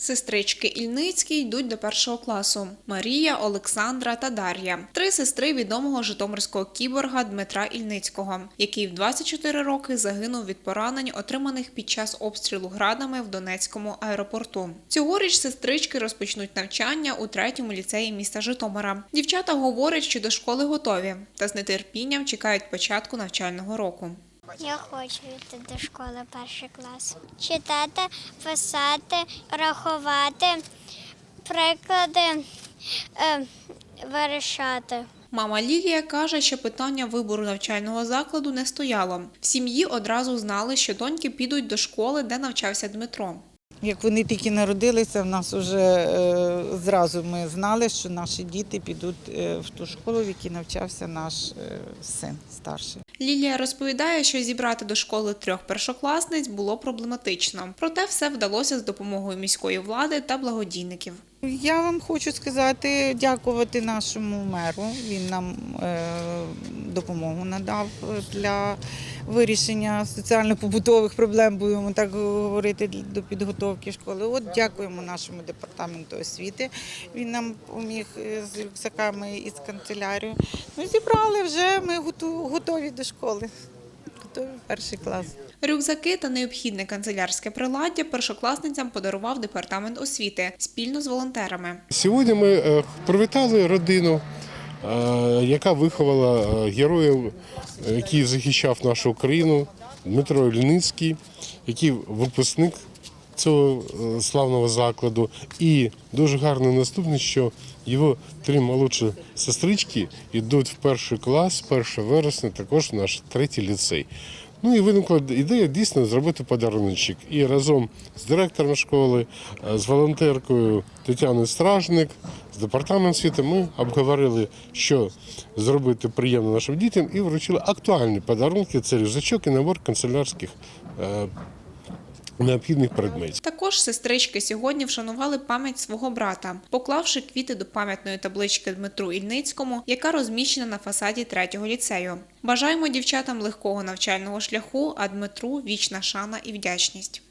Сестрички Ільницькі йдуть до першого класу: Марія, Олександра та Дар'я. Три сестри відомого житомирського кіборга Дмитра Ільницького, який в 24 роки загинув від поранень, отриманих під час обстрілу градами в Донецькому аеропорту. Цьогоріч сестрички розпочнуть навчання у третьому ліцеї міста Житомира. Дівчата говорять, що до школи готові та з нетерпінням чекають початку навчального року. Я хочу йти до школи перший клас. Читати, писати, рахувати, приклади е, вирішати. Мама Лілія каже, що питання вибору навчального закладу не стояло. В сім'ї одразу знали, що доньки підуть до школи, де навчався Дмитро. Як вони тільки народилися, в нас вже е, зразу ми знали, що наші діти підуть е, в ту школу, в якій навчався наш е, син старший. Лілія розповідає, що зібрати до школи трьох першокласниць було проблематично. Проте все вдалося з допомогою міської влади та благодійників. Я вам хочу сказати, дякувати нашому меру. Він нам е, допомогу надав для вирішення соціально-побутових проблем, будемо так говорити, до підготовки школи. От дякуємо нашому департаменту освіти. Він нам поміг е, з рюкзаками і з канцелярією. Ну, зібрали вже, ми готові до школи. Готові перший клас. Рюкзаки та необхідне канцелярське приладдя першокласницям подарував департамент освіти спільно з волонтерами. Сьогодні ми е, привітали родину, е, яка виховала е, героїв, який захищав нашу країну, Дмитро Ільницький, який випускник цього славного закладу. І дуже гарно наступне, що його три молодші сестрички йдуть в перший клас, 1 вересня, також в наш третій ліцей. Ну і виникла ідея дійсно зробити подаруночок. І разом з директором школи, е, з волонтеркою Тетяною Стражник, з департаментом освіти ми обговорили, що зробити приємно нашим дітям, і вручили актуальні подарунки. Це рюкзачок і набор канцелярських е, необхідних предметів. Також сестрички сьогодні вшанували пам'ять свого брата, поклавши квіти до пам'ятної таблички Дмитру Ільницькому, яка розміщена на фасаді третього ліцею. Бажаємо дівчатам легкого навчального шляху, а Дмитру вічна шана і вдячність.